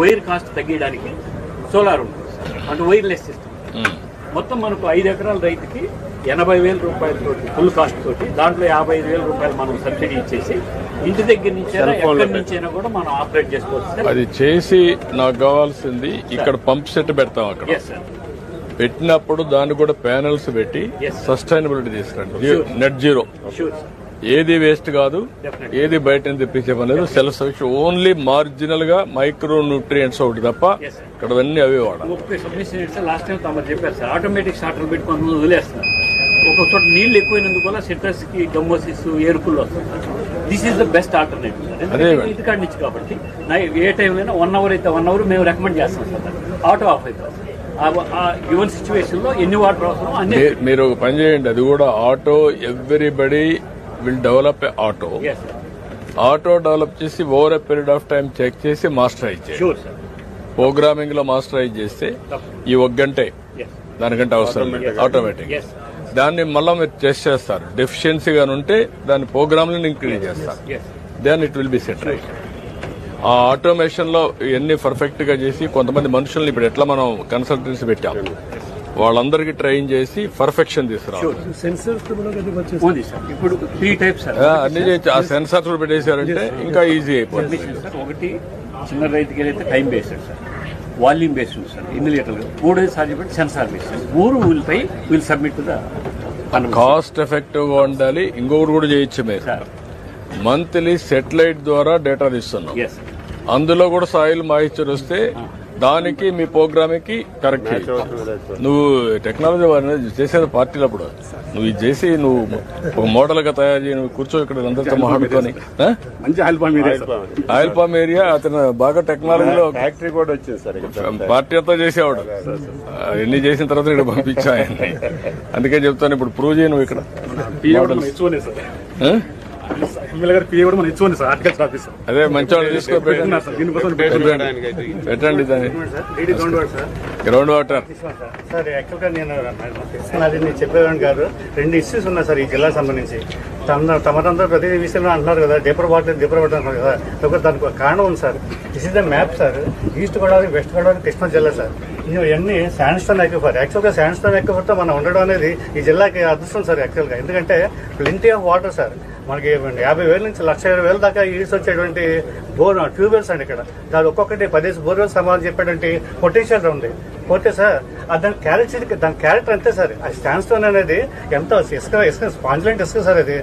Wire cost తగ్గించడానికి solar ఉంటుంది అంటే వైర్లెస్ సిస్టమ్. మొత్తం మనకు ఐదు ఎకరాల రైతుకి ఎనభై వేల రూపాయలతో ఫుల్ కాస్ట్ తోటి దాంట్లో యాభై ఐదు వేల రూపాయలు మనం సబ్సిడీ ఇచ్చేసి ఇంటి దగ్గర నుంచి ఎక్కడి నుంచి అయినా కూడా మనం ఆపరేట్ చేసుకోవచ్చు. అది చేసి నాకు కావాల్సింది ఇక్కడ పంప్ సెట్ పెడతాం అక్కడ. పెట్టినప్పుడు దాన్ని కూడా ప్యానల్స్ పెట్టి. సస్టైనబిలిటీ తీసుకురండి. నెట్ జీరో ఏది వేస్ట్ కాదు. ఏది బయట తెప్పించే పని లేదు. సెల్ఫ్ సఫిషియెంట్ ఓన్లీ మార్జినల్గా మైక్రో న్యూట్రియంట్స్ ఒకటి తప్ప. ఇక్కడ అన్ని అవే వాడాలి. లాస్ట్ టైం తమరు చెప్పారు సార్ ఆటోమేటిక్ స్టార్టర్ పెట్టి కొంతమంది వదిలేస్తున్నారు ఒక చోట నీళ్ళు ఎక్కువైనందుకు వల్ల సిట్రస్కి గమ్మోసిస్ వస్తుంది this is the best alternative. ఇది కాడి నుంచి కాబట్టి ఏ టైంలో వన్ అవర్ అయితే వన్ అవర్ మేము రికమెండ్ చేస్తాం సార్ ఆటో ఆఫ్ అవుతుంది ఆ గివెన్ సిచ్యువేషన్లో ఎన్ని వాటర్ అవసరం మీరు ఒక పని చేయండి అది కూడా auto everybody will develop auto yes sir auto develop చేసి over a period of time check చేసి మాస్టరైజ్ సార్ ప్రోగ్రామింగ్లో మాస్టరైజ్ చేస్తే ఈ ఒక గంటే దానికంటే అవసరం ఆటోమేటిక్ దాన్ని మళ్ళీ మీరు టెస్ట్ చేస్తారు. డెఫిషియన్సీ గాని ఉంటే దాని ప్రోగ్రామ్ ఇంక్రీజ్ చేస్తారు. Then it will be set right ఆ ఆటోమేషన్లో ఇవన్నీ పర్ఫెక్ట్గా చేసి కొంతమంది మనుషుల్ని ఇప్పుడు ఎట్లా మనం కన్సల్టెన్సీ పెట్టాం? వాళ్ళందరికీ ట్రైన్ చేసి పర్ఫెక్షన్ తీసుకురావాలి. అన్ని చేయొచ్చు. ఆ సెన్సార్స్ కూడా పెట్టేశారంటే ఇంకా ఈజీ అయిపోతుంది. ఒకటి చిన్న రైతుకి అయితే time based sir. Volume based ఉంది సార్. ఎన్ని లీటర్లు? మూడోది సార్ చెప్పి సెన్సార్ బేస్డ్ మూడు will pi will submit to the cost ఎఫెక్టివ్గా ఉండాలి. ఇంకొకటి కూడా చేయొచ్చు మీరు. సార్. మంత్లీ సెటిలైట్ ద్వారా డేటా తీస్తున్నాం. అందులో కూడా సాయిల్ మాయిశ్చర్ వస్తే దానికి మీ ప్రోగ్రామ్కి కరెక్ట్ నువ్వు టెక్నాలజీ వారిని చేసేది పార్టీలు అప్పుడు నువ్వు ఇది చేసి నువ్వు ఒక మోడల్గా తయారు చేయి నువ్వు కూర్చో ఇక్కడ అందరితో మాట్లాడుకొని. ఆయిల్ పామ్ ఏరియా అతను బాగా టెక్నాలజీలో ఫ్యాక్టరీ కూడా వచ్చింది సార్ పార్టీ అంతా చేసేవాడు. ఎన్ని చేసిన తర్వాత ఇక్కడ పంపించా అందుకే చెప్తాను ఇప్పుడు ప్రూవ్ చేయి నువ్వు ఇక్కడ ఎమ్మెల్యే గారు పిఏ కూడా మన సార్ ఆర్టికల్స్ ఆఫీసర్ అదే మంచివాళ్ళు తీసుకో పెట్టండి. దాన్ని. Ground water sir ground water sir. యాక్చువల్గా నేను అది నేను చెప్పేవాడిని కాదు. రెండు ఇష్యూస్ ఉన్నాయి సార్ ఈ జిల్లాకు సంబంధించి. తమ తమరంతా ప్రతి విషయంలో అంటున్నారు కదా డిపర్ వాటర్ డిపర్ వాటర్ అంటున్నారు కదా. ఒక దానికి ఒక కారణం ఉంది sir. This is the map sir. East Godavari west Godavari Krishna జిల్లా సార్. ఇవన్నీ శాండ్స్టోన్ ఎక్విఫర్ యాక్చువల్గా శాండ్స్టోన్ ఎక్విఫర్తో మనం ఉండడం అనేది ఈ జిల్లాకి అదృష్టం సార్ యాక్చువల్గా ఎందుకంటే ప్లెంటీ ఆఫ్ వాటర్ సార్. మనకి యాభై వేల నుంచి లక్ష ఇరవై వేల దాకా ఈడ్స్ వచ్చేటువంటి బోర్ ట్యూబ్వెల్స్ అండి ఇక్కడ. దాని ఒక్కొక్కటి పదిహేను బోర్వెల్స్ సమాధానం చెప్పేటువంటి పొటెన్షియల్ ఉంది. పోతే సార్ అది దాని క్యారెక్టర్ దాని క్యారెక్టర్ అంతే సార్. ఆ స్టాండ్ స్టోన్ అనేది ఎంత ఇసుక ఇసుక స్పాంజ్లెంట్ ఇసుక సార్ అది.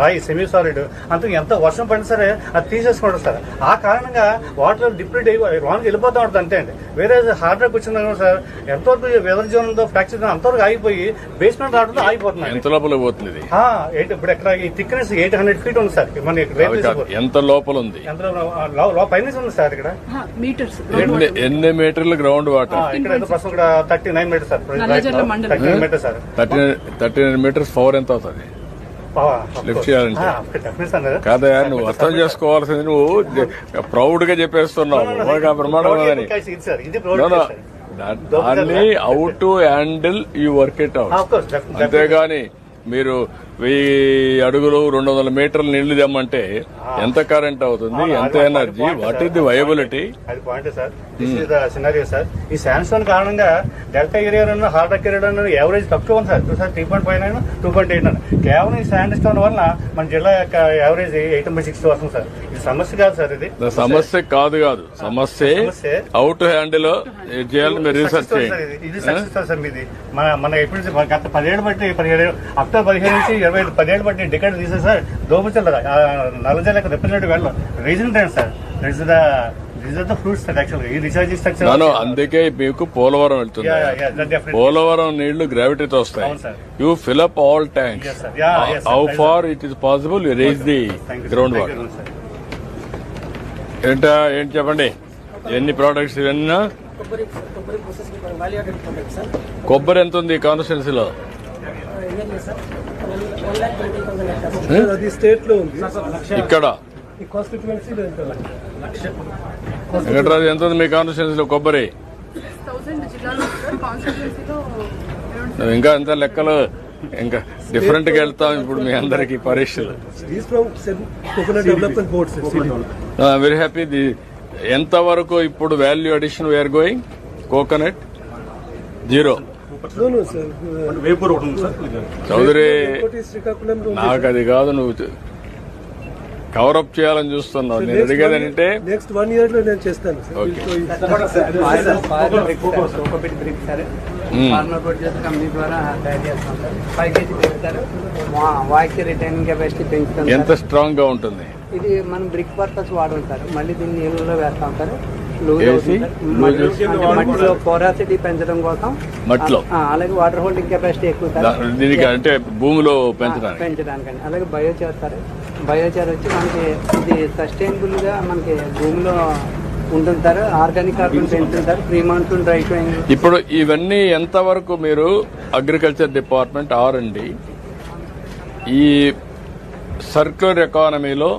రాయి సెమీ సాలిడ్ అంత ఎంత వర్షం పడినా సరే అది తీసేసుకోవడం సార్. ఆ కారణంగా వాటర్ డిప్లీట్ అయ్యి రానికి వెళ్ళిపోతా ఉంటుంది అంతే అండి. వేరే హార్డ్ రాక్ వచ్చింది సార్ ఎంతవరకు వెదర్ జోన్ ఉందో ఫ్రాక్చర్ అంతవరకు ఆగిపోయి బేస్మెంట్ రావడంతో ఆగిపోతున్నాయి. ఎంత లోపల పోతుంది ఎయిట్- ఇప్పుడు ఎక్కడ ఈ థిక్నెస్ ఎయిట్ హండ్రెడ్ ఫీట్ ఉంది సార్. మన ఎంత లోపల ఉంది? ఎంత లో- లో- పైన ఉంది సార్ ఇక్కడ. మీటర్స్ ఎన్ని ఎన్ని మీటర్లు గ్రౌండ్ వాటర్ ప్రస్తుతం ఇక్కడ thirty nine metre sir. Thirty nine metre sir. Thirty thirty nine metres power ఎంత అవుతుంది? లిఫ్ట్ చేయాలంటే. కాదా. నువ్వు అర్థం చేసుకోవాల్సింది నువ్వు ప్రౌడ్గా చెప్పేస్తున్నావు. ఆ ప్రమాణం దాన్ని how to handle you work it out of course అంతేగాని మీరు వెయ్యి అడుగులు రెండు వందల మీటర్ల నీళ్ళు తెమ్మంటే ఎంత కరెంట్ అవుతుంది? ఎంత energy what is the viability అది point sir is scenario sir ఈ శాండ్స్టోన్ కారణంగా డెల్టా ఏరియాలో హార్డ్ రాక్ ఏరియాలో యావరేజ్ తక్కువ ఉంది sir sir three point five nine two point eight nine కేవలం ఈ శాండ్ స్టోన్ వల్ల మన జిల్లా యొక్క యావరేజ్ ఎయిట్ బై సిక్స్ వస్తుంది సార్ ఇది సమస్య కాదు సార్ ఇది. సమస్య కాదు కాదు. సమస్య సమస్య. హౌ టు హ్యాండిల్ చేయాలని రీసెర్చ్ చేయండి. ఇది. సక్సెస్ సార్ మీది. మన మన ఎప్పుడు గత పదిహేడు బట్టి పదిహేడు అక్టోబర్ పదిహేను నుంచి ఇరవై ఐదు పదిహేడు బట్టి డికెట్ తీసే సార్ దోమచల్ల నల్లజల్ల రిప్రజెంటేటివ్ వెళ్ళం రీజన్ ఏంటి సార్? దిస్ ద అందుకే మీకు పోలవరం వెళ్తుంది. పోలవరం నీళ్ళు గ్రావిటీతో వస్తాయి. అవును sir. You fill up all tanks sir. How far it is possible you raise the. Ground water. ఏంటా ఏంటి చెప్పండి? ఎన్ని ప్రోడక్ట్స్ ఇవన్నీ? కొబ్బరి ఎంత ఉంది కాన్స్టిట్యున్సీలో అది స్టేట్లో ఉంది ఇక్కడ వెంకటరాజు ఎంత ఉంది మీ కొబ్బరి? సార్. కాన్స్టిట్యున్సీలో నువ్వు ఇంకా ఎంత లెక్కలు? ఇంకా డిఫరెంట్గా వెళ్తాం ఇప్పుడు మీ అందరికి పరీక్షలు. వెరీ హ్యాపీ ది ఎంత వరకు ఇప్పుడు value addition where going coconut zero. Vepur ఒకటి ఉంది సార్. చౌదరి నాకు అది కాదు నువ్వు కవరప్ చేయాలని చూస్తున్నావు. నేను అడిగేది ఏంటంటే నెక్స్ట్ వన్ ఇయర్లో నేను చేస్తాను ఎంత. స్ట్రాంగ్గా ఉంటుంది? ఇది మనం బ్రిక్ పర్పస్ వాడడం సార్ మళ్ళీ దీన్ని నీళ్ళలో వేస్తాం సార్ లూజ్ వేసి, మట్టిలో పోరాసిటీ పెంచడం కోసం. మట్టిలో? అలాగే వాటర్ హోల్డింగ్ కెపాసిటీ ఎక్కువ దీనికి అంటే భూమిలో పెంచడానికి. పెంచడానికండి అలాగే బయో చేస్తారు బయోచార్ వచ్చి మనకి ఇది సస్టైనబుల్గా మనకి భూమిలో ఉంటుంది సార్ ఆర్గానిక్ కార్బన్ పెంచుతుంది సార్ ప్రీ మాన్సూన్ డ్రై ఇప్పుడు ఇవన్నీ ఎంతవరకు మీరు అగ్రికల్చర్ డిపార్ట్మెంట్ ఆర్ అండి ఈ సర్క్యులర్ ఎకానమీలో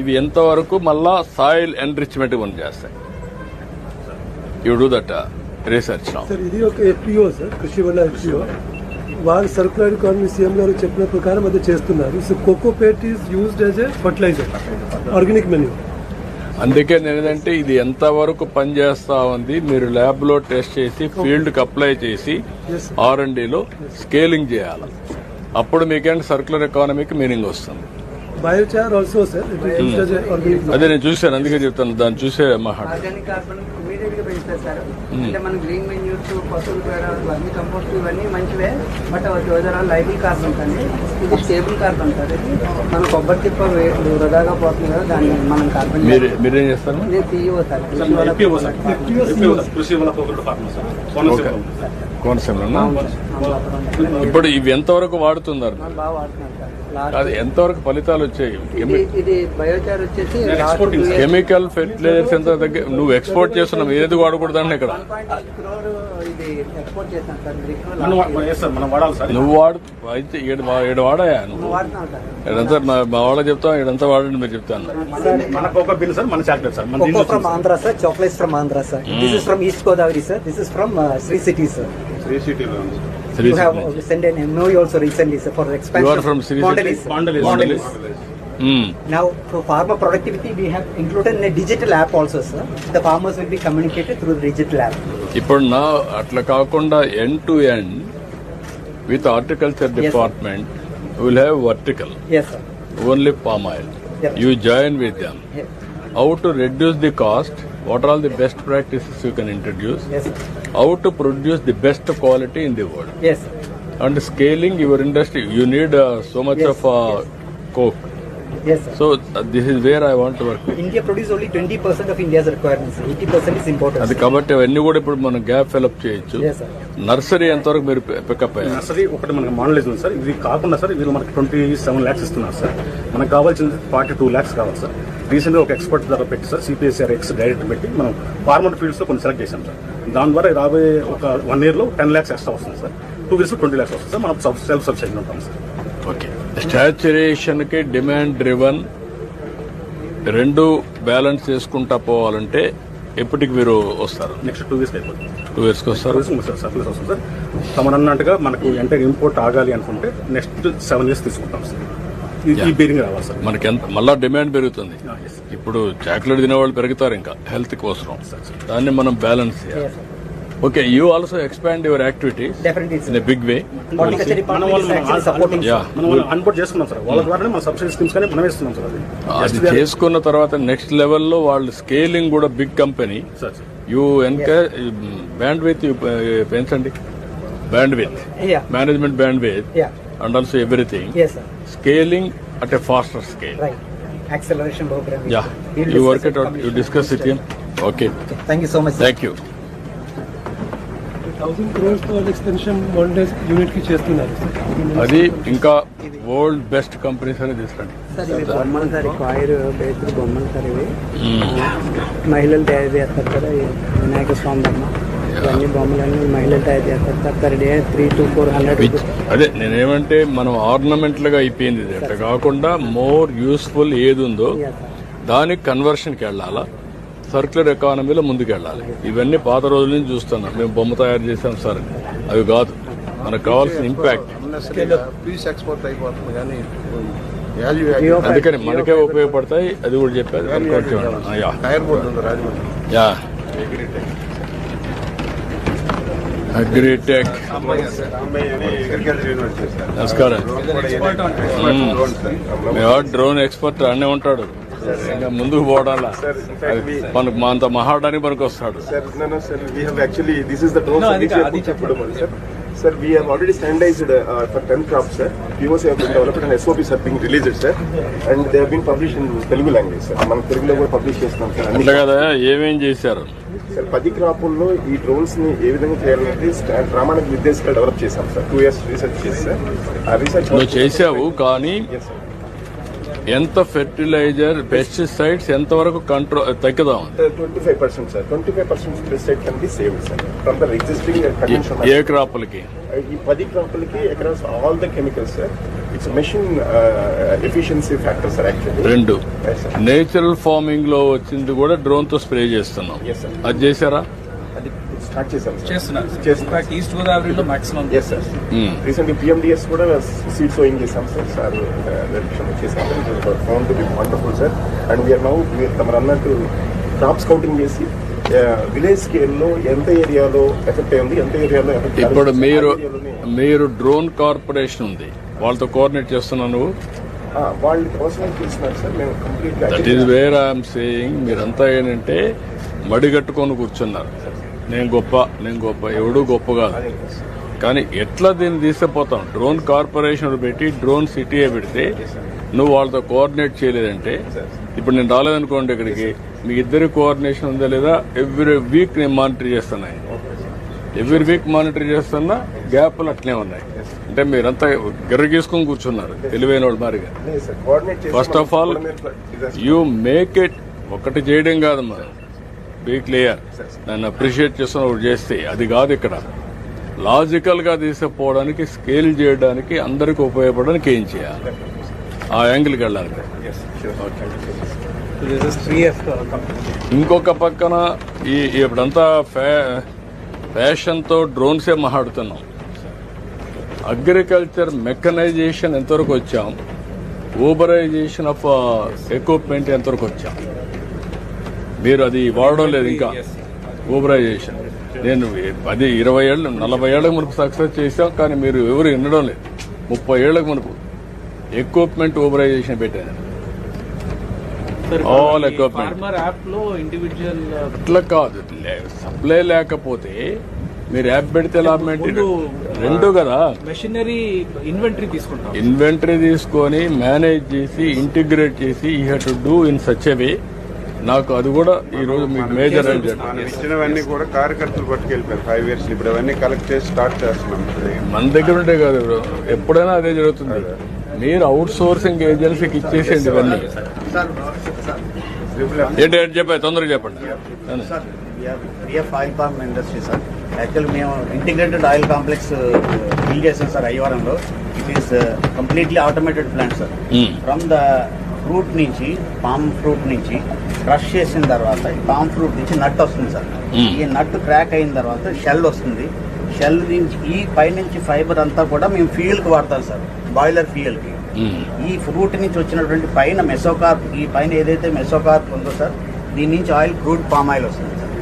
ఇవి ఎంతవరకు మళ్ళా సాయిల్ ఎన్రిచ్మెంట్ మనం చేస్తాయి? యూ డూ దట్ రీసెర్చ్ ఇది ఒక ఎఫ్పిఓ సార్ కృషి వల్ల ఎఫ్పిఓ వారు సర్కులర్ ఎకానమీ సీఎం గారు చెప్పిన ప్రకారం అది చేస్తున్నారు. So cocopeat is used as a fertiliser organic manure అందుకే నేను ఏంటంటే ఇది ఎంతవరకు పనిచేస్తా ఉంది మీరు ల్యాబ్లో టెస్ట్ చేసి ఫీల్డ్కి అప్లై చేసి. ఆర్ అండ్లో స్కేలింగ్ చేయాలి. అప్పుడు మీకేంటి సర్క్యులర్ ఎకానమీకి మీనింగ్ వస్తుంది? బయోచార్ ఆల్సో సార్ అదే నేను చూశాను అందుకే చెప్తాను. దాన్ని చూసే మాట్లాడు ఆర్గానిక్ కార్బన్ ఇమీడియట్గా పెంచుతారు సార్ అంటే మన గ్రీన్ మెన్యూర్స్ పశువుల పేడ వర్మి కంపోస్ట్ ఇవన్నీ మంచివే. బట్ చూసారా లైబుల్ కార్బన్ అండి ఇది స్టేబుల్ కార్బన్ సార్ ఇది మన కొబ్బరి తిప్ప వే- వృధాగా పోతుంది కదా దాన్ని మనం కార్బన్ మీరు మీరేం చేస్తారు? సీఈఓ సార్ కృషి కోనసీమ ఇప్పుడు ఇవి ఎంతవరకు వాడుతున్నారు? బాగా సార్ అది ఎంతవరకు ఫలితాలు వచ్చాయి? కెమికల్ ఫెర్టిలైజర్స్ ఎంత దగ్గర నువ్వు ఎక్స్పోర్ట్ చేస్తున్నావు ఏది వాడకూడదని ఇక్కడ 1.8 crore ఇది ఎక్స్పోర్ట్ చేస్తాం సార్ బ్రిక్ మనం వా- yes సార్ మనం వాడాలి సార్ నువ్వు వాడు అయితే ఏడు వాడాయా నువ్వు? సార్ ఇడంతా మా వాళ్ళకి చెప్తాం ఇడంతా వాడండి మీరు చెప్తాను. బిన్ సార్ మన చాక్లెట్ సార్ మన Cocoa దీంట్లో from Andhra, sir. Chocolates from Andhra, sir. This is from East You have Sri sent an MOU also recently for expansion. You are from hmm. Now, for farmer productivity, we have included a digital app also, sir. The farmers will be communicated through the digital app. Now, at Lakakonda, end to end, with the horticulture department, yes, we will have vertical. Yes, sir. Only palm oil. Yep. You join with them. How to reduce the cost? What are all the best practices you can introduce, Yes, sir. how to produce the best quality in the world. Yes, sir. And scaling your industry, you need uh, so much Yes, of uh, coke. Yes, sir. So uh, this is where I want to work. with. India produces only 20% of India's requirements. 80% is imported. అది. కాబట్టి అవన్నీ కూడా ఇప్పుడు మనం gap fill up చేయొచ్చు Yes, sir. Nursery ఎంతవరకు మీరు pickup అయ్యారు నర్సరీ ఒకటి మనకి మోడలేజ్ ఉంది సార్ ఇది కాకుండా సార్ వీళ్ళు మనకి ట్వంటీ సెవెన్ ల్యాక్స్ ఇస్తున్నారు సార్ మనకు కావాల్సింది ఫార్టీ టూ ల్యాక్స్ కావాలి సార్ రీసెంట్గా ఒక ఎక్స్పర్ట్ ద్వారా పెట్టి సార్ సిపిఎస్ఆర్ ఎక్స్ డైరెక్ట్ పెట్టి మనం ఫార్మర్ ఫీల్డ్స్లో కొన్ని సెలెక్ట్ చేశాం సార్ దాని ద్వారా రాబోయే ఒక వన్ ఇయర్లో టెన్ ల్యాక్స్ ఎక్స్ట్రా వస్తుంది sir two years twenty lakhs వస్తుంది సార్ మనం సెల్ఫ్ సబ్సిడీ ఉంటాం సార్ ఓకే స్టాచ్యురేషన్కి డిమాండ్ డ్రివన్ రెండు బ్యాలెన్స్ చేసుకుంటా పోవాలంటే ఎప్పటికి మీరు వస్తారు? నెక్స్ట్ టూ ఇయర్స్ అయిపోతుంది. టూ ఇయర్స్కి వస్తారు? సర్వీస్ ఉంది సార్ సర్వీస్ వస్తుంది సార్ తమను అన్నట్టుగా మనకు అంటే ఇంపోర్ట్ ఆగాలి అనుకుంటే నెక్స్ట్ సెవెన్ ఇయర్స్ తీసుకుంటాం సార్ ఈ- ఈ బీరింగ్ రావాలి సార్ మనకి ఎంత మళ్ళా డిమాండ్ పెరుగుతుంది. Ah. ఇప్పుడు చాక్లెట్ తినేవాళ్ళు పెరుగుతారు ఇంకా హెల్త్ కోసం. దాన్ని మనం బ్యాలెన్స్ చేయాలి. Okay you also expand your activities Definitely, in. Big way అది. అది చేసుకున్న తర్వాత నెక్స్ట్ లెవెల్లో వాళ్ళు స్కేలింగ్ కూడా big company you encourage bandwidth పెంచండి bandwidth Yeah. Management bandwidth and also everything Yes, sir. Scaling at a faster scale Right. Acceleration program. We'll it Okay. Thank you so much. sir. అది ఇంకా world best companies అని తీసుకురండి sir ఇవి బొమ్మలు sir coir based బొమ్మలు sir ఇవి మహిళలు తయారు చేస్తారు ఈ వినాయక స్వామి బొమ్మ అదే నేనేమంటే మనం ఆర్నమెంట్లుగా అయిపోయింది ఇది. అట్లా కాకుండా మోర్ యూస్ఫుల్ ఏది ఉందో దానికి కన్వర్షన్కి వెళ్ళాలా? సర్క్యులర్ ఎకానమీలో ముందుకు వెళ్ళాలి ఇవన్నీ పాత రోజుల నుంచి చూస్తున్నాం. మేము బొమ్మ తయారు చేసాం సార్ అవి కాదు. మనకు కావాల్సిన ఇంపాక్ట్ అందుకని మనకే ఉపయోగపడతాయి. అది కూడా చెప్పారు యా టైర్ బోర్డు ఉంది రాజమండ్రి యా అగ్రిటెక్ నమస్కారం. డ్రోన్ ఎక్స్పర్ట్ అన్నీ ఉంటాడు ఇంకా ముందుకు పోవడాలా మనకు మా అంత మహాడానికి మనకు వస్తాడు sir no no sir we have actually this is the drone no, which we have చెప్పడం sir sir we have already standardized uh, for 10 crops sir POC have been developed and SOPs are being released sir and they have been published in Telugu language sir మనం తెలుగులో కూడా publish చేస్తున్నాం sir అట్లా కదా ఏమేం చేశారు sir పది క్రాపుల్లో ఈ డ్రోన్స్ని ఏ విధంగా చేయాలంటే స్టా- ప్రామాణిక విద్యార్థిగా డెవలప్ చేశాం సార్. టూ ఇయర్స్ రీసెర్చ్ చేసి ఆ రీసెర్చ్ చేసావు కానీ. ఎంత ఫెర్టిలైజర్ పెస్టిసైడ్స్ ఎంత వరకు control తగ్గుదాం twenty five percent sir twenty five percent pesticide can be saved sir from the existing condition ఏ క్రాపులకి? ఈ పది క్రాపులకి across all the chemicals sir it's machine efficiency factor sir actually రెండు. Yes, sir. Natural ఫార్మింగ్లో వచ్చింది కూడా డ్రోన్తో spray చేస్తున్నాం. Yes, sir. అది చేశారా? అది స్టార్ట్ చేశాం చేస్తున్నారు ఈస్ట్ గోదావరిలో మాక్సిమం ఎస్ సార్ పిఎండిఎస్ కూడా సీడ్ సోయింగ్ చేశాం సార్ సార్ డైరెక్షన్ చేశాం found to be wonderful sir and we are now తమరు అన్నట్టు క్రాప్స్ కౌంటింగ్ చేసి విలేజ్ స్కేల్లో ఎంత ఏరియాలో ఎఫెక్ట్ అయింది ఎంత ఏరియాలో ఎఫెక్ట్ ఇప్పుడు మీరు మీరు డ్రోన్ కార్పొరేషన్ ఉంది. వాళ్ళతో కోఆర్డినేట్ చేస్తున్నావు నువ్వు? వాళ్ళు అవసరం చేస్తున్నారు సార్. మేము complete that is where I'm saying మీరంతా ఏంటంటే మడిగట్టుకొని కూర్చున్నారు. నేను గొప్ప నేను గొప్ప ఎవడు గొప్ప కాదు. కానీ ఎట్లా దీన్ని తీసుకుపోతాం? డ్రోన్ కార్పొరేషన్ పెట్టి డ్రోన్ సిటీయే పెడితే నువ్వు వాళ్ళతో కోఆర్డినేట్ చేయలేదంటే ఇప్పుడు నేను రాలేదనుకోండి ఇక్కడికి. మీ ఇద్దరి కోఆర్డినేషన్ ఉందా లేదా? ఎవ్రీ వీక్ నేను మానిటర్ చేస్తున్నాయి ఎవ్రీ వీక్ మానిటర్ చేస్తున్నా గ్యాప్లు అట్లే ఉన్నాయి. అంటే మీరంతా గిర్రగీసుకొని కూర్చున్నారు తెలివైన వాళ్ళు మారిగా sir coordinate first of all you make it ఒకటి చేయడం కాదమ్మా బీ క్లియర్ నన్ను అప్రిషియేట్ చేస్తున్న ఒకటి చేస్తే అది కాదు ఇక్కడ. లాజికల్గా తీసుకుపోవడానికి స్కేల్ చేయడానికి అందరికి ఉపయోగపడడానికి ఏం చేయాలి? ఆ యాంగిల్కి వెళ్ళాలి ఇంకొక పక్కన ఈ ఇప్పుడంతా ఫ్యా ఫ్యాషన్తో డ్రోన్సే మాట్లాడుతున్నాం? అగ్రికల్చర్ మెకనైజేషన్ ఎంతవరకు వచ్చాం? ఊబరైజేషన్ ఆఫ్ ఎక్విప్మెంట్ ఎంతవరకు వచ్చాం? మీరు అది వాడడం లేదు ఇంకా. ఊబరైజేషన్ నేను పది ఇరవై ఏళ్ళు నలభై ఏళ్ళకి మునుపు సక్సెస్ చేశాం కానీ మీరు ఎవరు వినడం లేదు. ముప్పై ఏళ్ళకి మునుపు. ఎక్విప్మెంట్ ఊబరైజేషన్ పెట్టాను All equipment. ఫార్మర్ యాప్లో ఇండివిజువల్ అట్లా కాదు. సప్లై లేకపోతే మీరు యాప్ పెడితే లాభం ఏంటి రెండు కదా? మెషినరీ ఇన్వెంటరీ తీసుకుంటాం. ఇన్వెంటరీ తీసుకొని మేనేజ్ చేసి ఇంటిగ్రేట్ చేసి ఈ have to do in such way నాకు అది కూడా ఈ రోజు మీకు మేజర్ ఇచ్చినవన్నీ కూడా కార్యకర్తలు పట్టుకెళ్ళిపోయారు. ఫైవ్ ఇయర్స్ ఇప్పుడు అవన్నీ కలెక్ట్ చేసి స్టార్ట్ చేస్తున్నాం. మన దగ్గర ఉంటే కాదు బ్రో. ఎప్పుడైనా అదే జరుగుతుంది. మీరు అవుట్ సోర్సింగ్ ఏజెన్సీకి ఇచ్చేసేయండి ఇవన్నీ. ఏంటి ఏంటి చెప్పాయి తొందరగా చెప్పండి. Oil palm industry sir. Actual మేము ఇంటిగ్రేటెడ్ ఆయిల్ కాంప్లెక్స్ బిల్డ్ చేసాం sir అయ్యవరంలో. It is completely automated plant sir. From the fruit నుంచి పామ్ ఫ్రూట్ నుంచి క్రష్ చేసిన తర్వాత పామ్ ఫ్రూట్ నుంచి నట్ వస్తుంది సార్. Hmm. ఈ నట్ క్రాక్ అయిన తర్వాత షెల్ వస్తుంది. షెల్ నుంచి ఈ పైనుంచి ఫైబర్ అంతా కూడా మేము ఫ్యూయల్కి వాడతాం సార్ బాయిలర్ ఫ్యూయల్కి. ఈ ఫ్రూట్ నుంచి వచ్చినటువంటి పైన మెసోకార్ప్ ఈ పైన ఏదైతే మెసోకార్ప్ ఉందో సార్ దీని నుంచి ఆయిల్ క్రూడ్ పామ్ ఆయిల్ వస్తుంది సార్.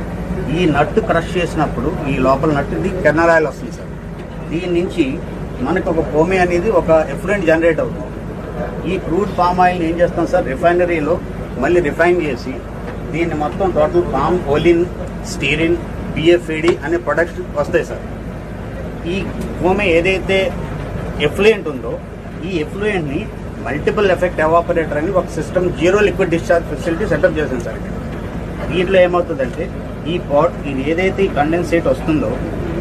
ఈ నట్టు క్రష్ చేసినప్పుడు ఈ లోపల నట్టు ఇది కెన్నర్ ఆయిల్ వస్తుంది సార్. దీని నుంచి మనకు ఒక పోమి అనేది ఒక ఎఫ్లూయెంట్ జనరేట్ అవుతుంది. ఈ క్రూడ్ పామ్ ఆయిల్ ఏం చేస్తాం సార్ రిఫైనరీలో మళ్ళీ రిఫైన్ చేసి దీన్ని మొత్తం total palm olein stearin BFED అనే ప్రొడక్ట్స్ వస్తాయి సార్. ఈ భూమి ఏదైతే ఎఫ్లూయెంట్ ఉందో ఈ ఎఫ్లూయెంట్ని మల్టిపుల్ ఎఫెక్ట్ ఎవాపరేటర్ అని ఒక system zero liquid discharge facility setup చేసింది సార్. ఇక్కడ. దీంట్లో ఏమవుతుందంటే ఈ పాట్ ఇది ఏదైతే ఈ కండెన్సేట్ వస్తుందో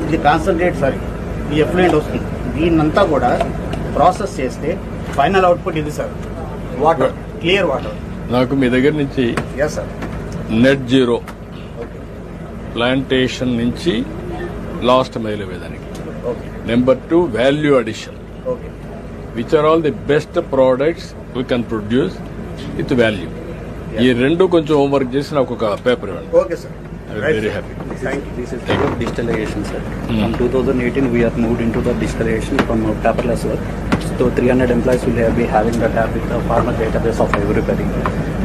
ఇది కాన్సన్ట్రేట్ సారీ ఈ ఎఫ్లూయెంట్ వస్తుంది. దీన్నంతా కూడా ప్రాసెస్ చేస్తే ఫైనల్ అవుట్పుట్ ఇది సార్. వాటర్ క్లియర్ వాటర్ నాకు మీ దగ్గర నుంచి yes sir net zero plantation నుంచి లాస్ట్ మైల్ వేదానికి number two value addition which are all the best products we can produce with value ఈ రెండు కొంచెం హోంవర్క్ చేసి నాకు ఒక పేపర్ ఇవ్వండి okay sir very happy This is digitalization, sir. From 2018, we are moved into the digitalization from uh, paperless work. So 300 employees will have, be having the tab with the farmer database of everybody.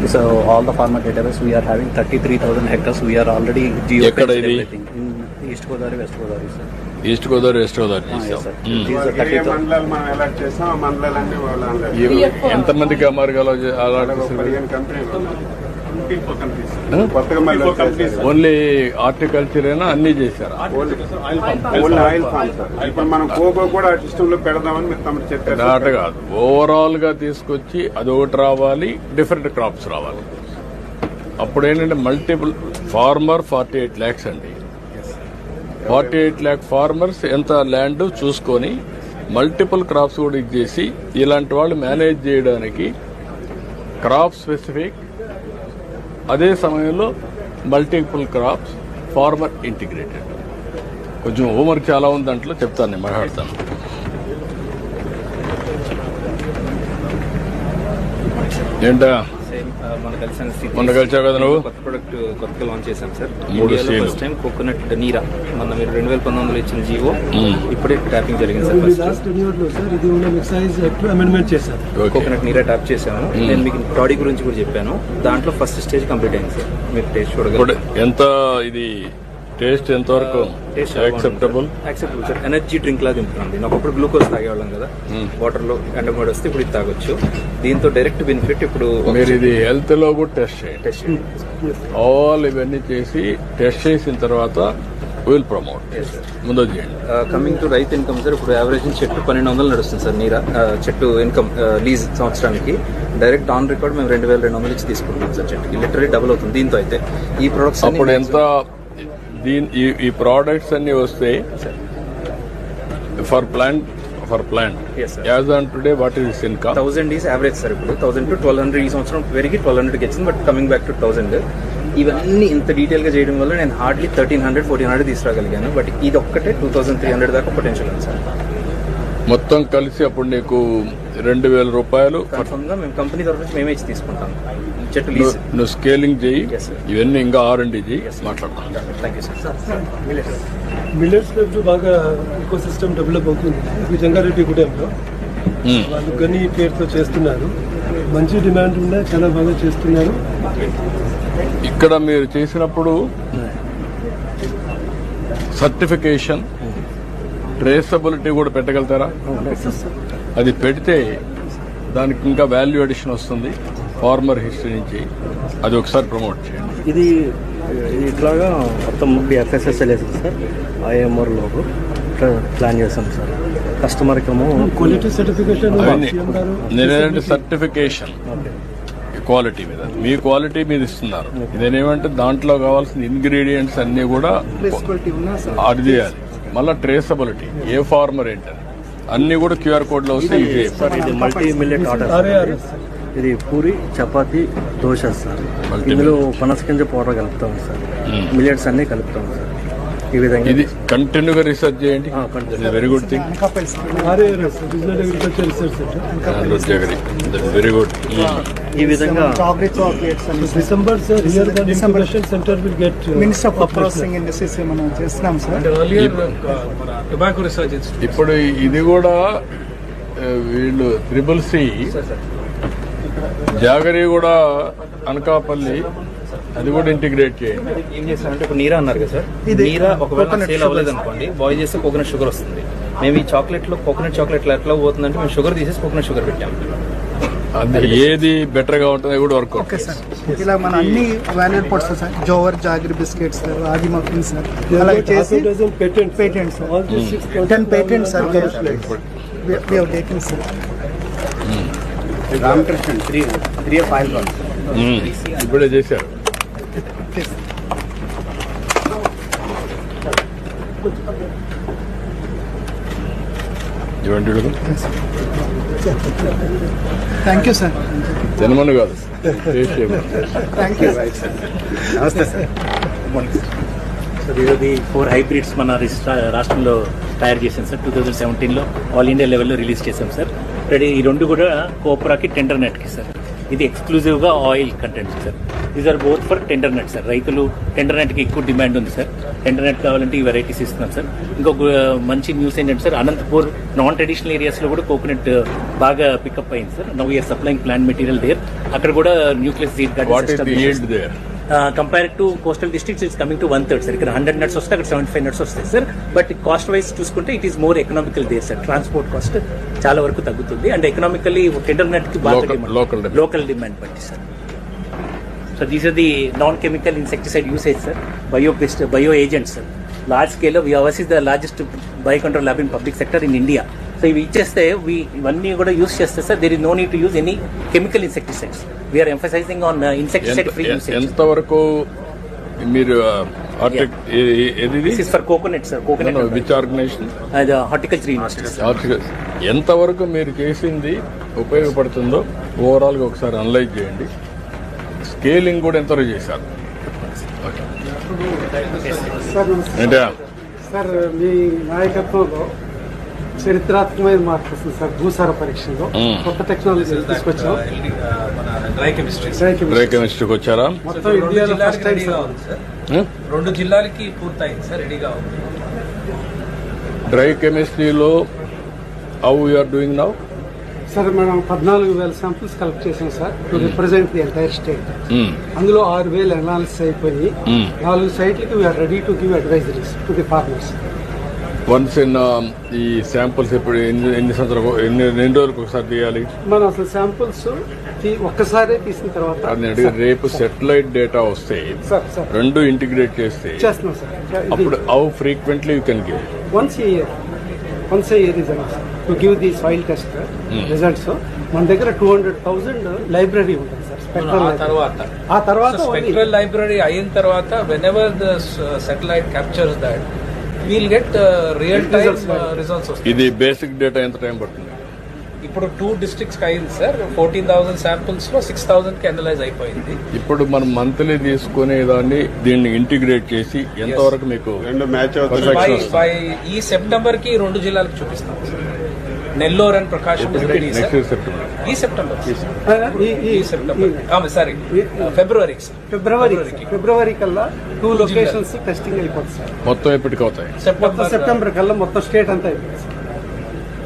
So all the farmer database, we are having 33,000 hectares. We are already geofenced everything in East Godavari, West Godavari, sir. East Godavari west Godavari Ah, yes, చేసాం sir. Hmm. These are a 30,000. మండలాలు మనం allot చేస్తాం ఆ మండలాలన్నీ వాళ్ళు allot ఈ- ఎంతమందికి అమర్గాలో. Only horticulture అయినా అన్ని చేశారా? కాదు. ఓవరాల్గా తీసుకొచ్చి అదొకటి రావాలి డిఫరెంట్ క్రాప్స్ రావాలి. అప్పుడు ఏంటంటే multiple farmer forty eight lakhs అండి. ఫార్టీ ఎయిట్ ల్యాక్ ఫార్మర్స్ ఎంత ల్యాండ్ చూసుకొని మల్టిపుల్ క్రాప్స్ కూడా ఇచ్చేసి ఇలాంటి వాళ్ళు మేనేజ్ చేయడానికి క్రాప్ స్పెసిఫిక్ అదే సమయంలో మల్టిపుల్ క్రాప్స్ ఫార్మర్ ఇంటిగ్రేటెడ్ కొంచెం హోంవర్క్ చాలా ఉంది దాంట్లో చెప్తాను నేను మాట్లాడతాను. ఏంటా? కలిసిన మొన్న కలిసావు కదా నువ్వు? కొత్త ప్రొడక్ట్ కొత్తగా లాంచ్ చేశాం సార్. మూడు ఇండియాలో. ఫస్ట్ టైం కోకోనట్ నీరా మన మీరు రెండు వేల పంతొమ్మిదిలో ఇచ్చిన జీవో మ్మ్. ఇప్పుడే ట్యాపింగ్ జరిగింది సార్ ఫస్ట్ ఇది ఉన్న ఎక్సైజ్ అమెండ్మెంట్ చేశారు? Okay coconut neera tap hmm. నేను మీకు బాడీ గురించి కూడా చెప్పాను. దాంట్లో ఫస్ట్ స్టేజ్ కంప్లీట్ అయింది సార్. మీరు టేస్ట్ చూడగలరు. ఎంత ఇది? టేస్ట్ ఎంత వరకు acceptable acceptable sir energy drink లా తింటున్నాం ఒకప్పుడు గ్లూకోజ్ తాగేవాళ్ళం కదా. వాటర్లో ఎండమోడ్ వస్తే ఇప్పుడు ఇది తాగొచ్చు. దీంతో డైరెక్ట్ బెనిఫిట్ ఇప్పుడు మీరు ఇది హెల్త్లో కూడా టెస్ట్ చేయండి. టెస్ట్ ఆల్ ఇవన్నీ చేసి టెస్ట్ చేసిన తర్వాత విల్ ప్రమోట్ ముందు కమింగ్ టు రైతు ఇన్కమ్ సార్ ఇప్పుడు యావరేజ్ చెట్టు పన్నెండు వందలు నడుస్తుంది సార్ నీరా? ఆ, చెట్టు ఇన్కమ్ లీజ్ సంవత్సరానికి. డైరెక్ట్ ఆన్ రికార్డ్ మేము రెండు వేల రెండు వందలు ఇచ్చి తీసుకుంటున్నాం సార్ చెట్టుకి. లిటరీ డబుల్ అవుతుంది. దీంతో అయితే ఈ ప్రొడక్ట్స్ అప్పుడు ఎంత దీని ఈ ఈ ప్రోడక్ట్స్ అన్ని వస్తే for plant for plant. As on today what is income thousand is average sir ఇప్పుడు. థౌసండ్ టు ట్వెల్వ్ హండ్రెడ్ ఈ సంవత్సరం పెరిగి ట్వెల్వ్ హండ్రెడ్కి వచ్చింది but coming back to thousand ఇవన్నీ ఇంత డీటెయిల్గా చేయడం వల్ల నేను hardly thirteen hundred fourteen hundred తీసుకురాగలిగాను but ఇది ఒక్కటే టూ థౌసండ్ త్రీ హండ్రెడ్ దాకా పొటెన్షియల్ ఉంది సార్ మొత్తం కలిసి అప్పుడు నీకు రెండు వేల రూపాయలు కంపెనీ తరఫు నుంచి మేమే ఇచ్చి తీసుకుంటాం. చెట్టు నువ్వు స్కేలింగ్ చేయి. ఇవన్నీ ఇంకా ఆర్ అండ్ చేయి మాట్లాడతాం థ్యాంక్ యూ సార్ మిల్లెట్స్ బాగా ఈకో సిస్టమ్ డెవలప్ అవుతుంది జంగారెడ్డి గుడెంలో. మ్మ్. వాళ్ళు గని పేరుతో చేస్తున్నారు. మంచి డిమాండ్ ఉన్నా చాలా బాగా చేస్తున్నారు. ఇక్కడ మీరు చేసినప్పుడు సర్టిఫికేషన్ ట్రేసబిలిటీ కూడా పెట్టగలుగుతారా? అది పెడితే దానికి ఇంకా వాల్యూ అడిషన్ వస్తుంది. ఫార్మర్ హిస్టరీ నుంచి అది ఒకసారి ప్రమోట్ చేయండి. ఇది ఇట్లాగా మొత్తం ఎఫ్ఎస్ఎస్ఎల్ వేసాం సార్. ఐఎంఆర్ లోపు ప్లాన్ చేసాం సార్. కస్టమర్కి ఏమో క్వాలిటీ సర్టిఫికేషన్ నేనేంటే సర్టిఫికేషన్ క్వాలిటీ మీద. మీ క్వాలిటీ మీద ఇస్తున్నారు. ఇదేనేమంటే దాంట్లో కావాల్సిన ఇంగ్రీడియంట్స్ అన్ని కూడా అది చేయాలి. మళ్ళీ ట్రేసబిలిటీ ఏ ఫార్మర్ ఏంటని. అన్ని కూడా క్యూఆర్ కోడ్లో వస్తే ఇది సార్ ఇది మల్టీ మిల్లెట్ ఆర్డర్ ఇది పూరి చపాతి దోశ సార్. ఇందులో పనసగింజ పౌడర్ కలుపుతాం సార్. మిల్లెట్స్ అన్ని కలుపుతాం సార్. ఈ విధంగా ఇది కంటిన్యూగా రీసెర్చ్ చేయండి. Very good thing very good ఈ విధంగా December sir here the information centre will get minister of processing industries మనం చేస్తున్నాం సార్ టొబాకో రీసెర్చ్ ఇన్స్టిట్యూట్ ఇప్పుడు ఇది కూడా ఆ, వీళ్ళు త్రిబుల్ సి జాగరి కూడా అనకాపల్లి అది కూడా ఇంటిగ్రేట్ చేయండి. ఏం చేస్తామంటే ఇప్పుడు నీరా అన్నారు కదా సార్? నీరా ఒకవేళ సేల్ అవ్వలేదు అనుకోండి బాయిల్ చేస్తే కోకోనట్ షుగర్ వస్తుంది. మేము ఈ చాక్లెట్లో కోకోనట్ చాక్లెట్ ఎట్లా పోతుందంటే మేము షుగర్ తీసేసి కోకోనట్ షుగర్ పెట్టాము అది ఏది బెటర్గా ఉంటుంది కూడా వర్క్ ఓకే సార్ ఇలా మన అన్ని valued పొట్స్ sir. Jowar jaggery biscuits sir ragi muffin sir అలా చేసి patent patent sir all this six ten patent sir have taken sir. Ramakrishna three three five. ఇప్పుడే చేశారు ఇవ్వండి వీళ్ళకు. థ్యాంక్ యూ సార్ తినమని కాదు. థ్యాంక్ యూ నమస్తే సార్ సార్ ఇది ఫోర్ హైబ్రిడ్స్ మన రాష్ట్రంలో తయారు చేసాం సార్ టూ థౌజండ్ సెవెంటీన్లో ఆల్ ఇండియా లెవెల్లో రిలీజ్ చేసాం సార్ రెడీ ఈ రెండు కూడా కోపరాకి టెండర్ నెట్కి సార్ ఇది ఎక్స్క్లూజివ్గా oil content sir these are both for tender net sir రైతులు టెండర్ నెట్కి ఎక్కువ డిమాండ్ ఉంది సార్ టెండర్ నెట్ కావాలంటే ఈ వెరైటీస్ ఇస్తున్నాం సార్ ఇంకొక ఆ, మంచి న్యూస్ ఏంటంటే సార్ అనంతపూర్ నాన్ ట్రెడిషనల్ ఏరియాస్లో కూడా కోకోనట్ బాగా పికప్ అయింది sir now year supplying plant material there అక్కడ కూడా nucleus seed the compare to coastal districts it's coming to one third sir ఇక్కడ హండ్రెడ్ నట్స్ వస్తే అక్కడ సెవెంటీ ఫైవ్ నట్స్ వస్తాయి సార్ బట్ కాస్ట్ వైజ్ చూసుకుంటే it is more economical there sir transport cost చాలా వరకు తగ్గుతుంది. అండ్ ఎకనామికల్లీ టెండర్ నెట్కి బాగా. లోకల్ డిమాండ్ బట్టి sir so these are the non chemical insecticide usage sir bio pest bio agents sir large scale ours is the largest bio control lab in public sector in India so ఇవి ఇచ్చేస్తే we ఇవన్నీ కూడా use చేస్తే sir there is no need to use any chemical insecticides we are emphasising on insecticide free usage ఎంత వరకు మీరు for coconut sir coconut which organisation horticulture university sir ఎంతవరకు మీరు చేసింది ఉపయోగపడుతుందో ఓవరాల్గా ఒకసారి అనలైజ్ చేయండి. స్కేలింగ్ కూడా ఎంతవరకు చేశారు. ఏంటా సార్ మీ నాయకత్వంలో చరిత్రాత్మకమైన మార్పు వస్తుంది సార్ భూసార పరీక్షలో. కొత్త టెక్నాలజీ తీసుకొచ్చాం. మన డ్రై chemistry. బ్రేక్ కెమిస్ట్రీకి వచ్చారా? మొత్తం ఇండియాలో ఫస్ట్ టైం? రెండు జిల్లాలకి పూర్తయింది సార్ రెడీగా ఉంది. డ్రై కెమిస్ట్రీలో how you are doing now sir మనం పద్నాలుగు వేల శాంపిల్స్ కలెక్ట్ చేసాం sir. To represent the entire state అందులో ఆరు వేలు అనాలిసిస్ అయిపోయి. నాలుగు సైట్లకి we are ready to give advisories to the farmers once in ఈ శాంపుల్స్ ఇప్పుడు ఎన్ని ఎన్ని సంవత్సరాలు ఎన్ని ఎన్ని రోజులకు ఒకసారి తీయాలి? మనం అసలు శాంపుల్స్ ఒక్కసారే తీసిన తర్వాత రేపు సెటిలైట్ డేటా వస్తే సార్ సార్. రెండు ఇంటిగ్రేట్ చేస్తే చేస్తున్నాం సార్. అప్పుడు how frequently you can give once year once a is to give the soil test results మన దగ్గర టూ హండ్రెడ్ థౌసండ్ లైబ్రరీ ఉంటుంది సార్ ఆ స్పెక్ట్రల్ తర్వాత? ఆ తర్వాత స్పెక్ట్రల్ లైబ్రరీ అయిన తర్వాత whenever the satellite captures that we'll get real time results ఇది బేసిక్ డేటా ఎంత టైం పడుతుంది? ఇప్పుడు టూ డిస్ట్రిక్ట్స్ అయింది సార్ ఫోర్టీన్ థౌసండ్ శాంపుల్స్లో సిక్స్ థౌసండ్కి అనలైజ్ అయిపోయింది. ఇప్పుడు మనం మంత్లీ తీసుకునే దాన్ని దీన్ని ఇంటిగ్రేట్ చేసి ఎంతవరకు మీకు వస్తుంది? బై ఈ సెప్టెంబర్కి రెండు జిల్లాలకు చూపిస్తాం. Sir Nellore and Prakasam ready ఈ సెప్టెంబర్ ఈ ఈ September sorry February February February కల్లా టూ లొకేషన్స్ టెస్టింగ్ అయిపోతుంది సార్ మొత్తం ఎప్పటికి అవుతాయి? మొత్తం సెప్టెంబర్ సెప్టెంబర్ కల్లా మొత్తం స్టేట్ అంతా అయిపోతుంది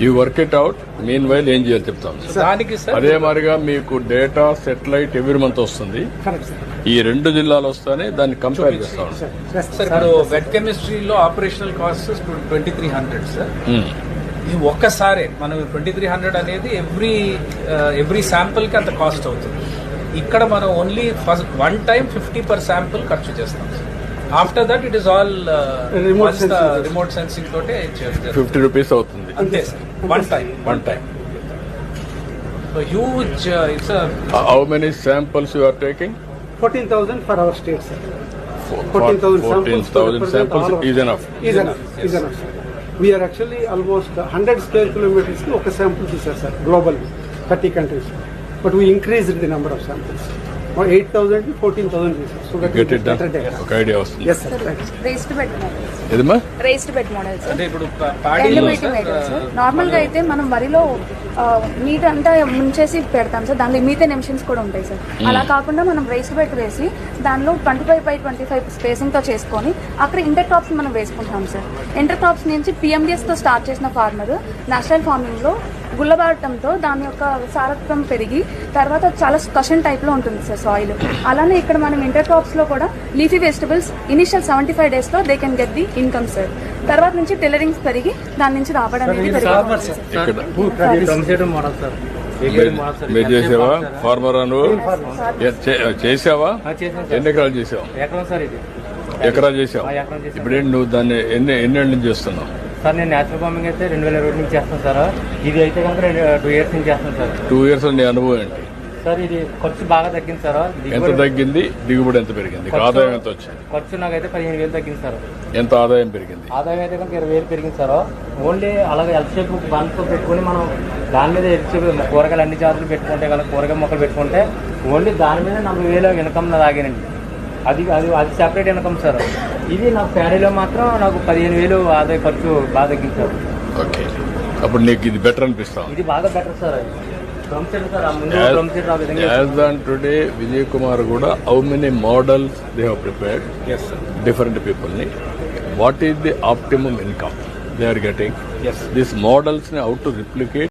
ఈ work it out meanwhile ఏం చేయాలి చెప్తాం. దానికి సార్ అదే మాదిరిగా మీకు డేటా సెటిలైట్ ఎవ్రీ మంత్ వస్తుంది. ఈ రెండు జిల్లాలు వస్తానే దాన్ని కంపేర్ చేస్తాం సార్ వెట్ కెమిస్ట్రీలో operational cost twenty three hundred sir ఇది ఒక్కసారే మనం ట్వంటీ త్రీ హండ్రెడ్ అనేది ఎవ్రీ ఎవ్రీ శాంపుల్కి అంత కాస్ట్ అవుతుంది. ఇక్కడ మనం only first one time fifty per sample ఖర్చు చేస్తాం after that it is all Remote sensing. Remote sensing తోటే ఫిఫ్టీ రూపీస్ అవుతుంది. అంతే sir. One time one time huge it's how many samples you are taking fourteen thousand for our state sir fourteen 14,000 thousand samples is enough is enough is enough we are actually almost hundred square కిలోమీటర్స్కి ఒక sample తీసారు sir global thirty countries but we increase the number of samples eight thousand fourteen thousand ఒక idea వస్తుంది. Raised bed models sir నార్మల్గా అయితే మనం వరిలో meet అంతా ముంచేసి పెడతాం సార్ దానిలో మీథేన్ ఎమిషన్స్ కూడా ఉంటాయి సార్ అలా కాకుండా మనం రేస్డ్ బెడ్ వేసి దానిలో twenty five by twenty five స్పేసింగ్తో చేసుకొని అక్కడ ఇంటర్ క్రాప్స్ మనం వేసుకుంటాం సార్ ఇంటర్ క్రాప్స్ నుంచి పిఎండిఎస్తో స్టార్ట్ చేసిన ఫార్మర్ నేషనల్ ఫార్మింగ్లో గుల్లబారటంతో దాని యొక్క సారత్వం పెరిగి తర్వాత చాలా కషన్ టైప్లో ఉంటుంది సార్ సాయిల్ అలానే ఇక్కడ మనం ఇంటర్ క్రాప్స్లో కూడా leafy vegetables initial seventy five డేస్లో they can get the income sir తర్వాత నుంచి టైలరింగ్స్ పెరిగి దాని నుంచి రాబడి అనేది పెరిగిపోతుంది సార్. ఇక్కడ మీరు- మీరు చేసావా? ఫార్మర్ అను? చేసావా? ఎన్ని ఎకరాలు చేసావు? ఎకరం సార్ ఇది. ఎకరా చేసావు? ఆ, ఎకరం చేశాను. ఇప్పుడేంటి నువ్వు దాన్ని ఎన్ని ఎన్నేళ్ళ నుంచి చేస్తున్నావు? సార్ నేను నేచురల్ ఫార్మింగ్ అయితే రెండు వేల ఇరవై నుంచి చేస్తాను సార్. ఇది అయితే కనుక రెండు టూ ఇయర్స్ నుంచి చేస్తాను సార్. టూ ఇయర్స్ నీ అనుభవం ఏంటి? సార్ ఇది ఖర్చు బాగా తగ్గింది సార్. ఎంత తగ్గింది? దిగుబడి ఎంత పెరిగింది? ఆదాయం ఎంత వచ్చింది? ఖర్చు నాకైతే పదిహేను వేలు తగ్గింది సార్. ఎంత ఆదాయం పెరిగింది? ఆదాయం అయితే కనుక ఇరవై వేలు పెరిగింది సార్. ఓన్లీ అలాగే ఎల్ షేప్ బండ్తో పెట్టుకుని మనం దాని మీద ఎల్ షేప్ కూరగాయలు అన్ని జాతులు పెట్టుకుంటే కనుక కూరగాయ మొక్కలు పెట్టుకుంటే ఓన్లీ దాని మీద నలభై వేలు ఇన్కమ్ లాగానండి అది అది అది సెపరేట్ ఇన్కమ్ సార్ ఇది నాకు ప్యాడీలో మాత్రం నాకు పదిహేను వేలు ఆదాయ ఖర్చు బాగా తగ్గింది సార్ ఓకే. అప్పుడు నీకు ఇది బెటర్ అనిపిస్తాం ఇది బాగా better sir as on today Vijay Kumar కూడా how many models they have prepared different పీపుల్ని what is the optimum income they are getting as this మోడల్స్ని out to replicate